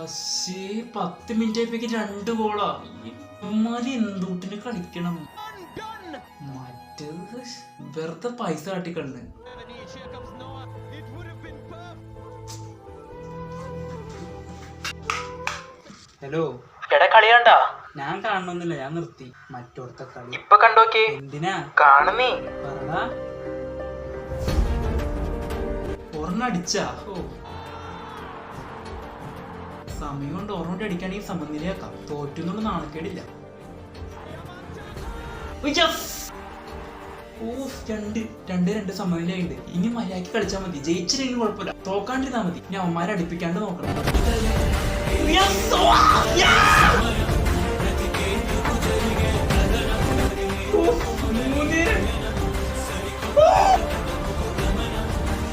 അശ്ശേ പത്ത് മിനിറ്റ് ആയപ്പോഴേക്ക് രണ്ട് ഗോളാ ഇമ്മാരി എന്തൂട്ടിന് കളിക്കണം? മറ്റേത് വെറുതെ പൈസ കാട്ടിക്കളണ് ഹലോ എടാ കളിയാണ്ടാ ഞാൻ കാണണമെന്നില്ല ഞാൻ നിർത്തി. മറ്റോടത്തെ കളി. ഇപ്പൊ കണ്ടോക്കി എന്തിനാ? കാണുന്നേ. പറഞ്ഞ? ഒരെണ്ണം അടിച്ചാ? ഓ. സമയം കൊണ്ട് ഒരെണ്ണം അടിക്കുകയാണെങ്കിൽ സമനിലയാക്കാം. തോറ്റുന്നുള്ള നാണക്കേടില്ല. രണ്ട് രണ്ട് രണ്ട് സമനിലയുണ്ട് ഇനി മര്യാദയ്ക്ക് കളിച്ചാൽ മതി. ജയിച്ചില്ലെങ്കിൽ കുഴപ്പമില്ല. തോക്കാണ്ടിരുന്നാ മതി. ഞാൻ അവന്മാരെ അടുപ്പിക്കാണ്ട് നോക്കണം!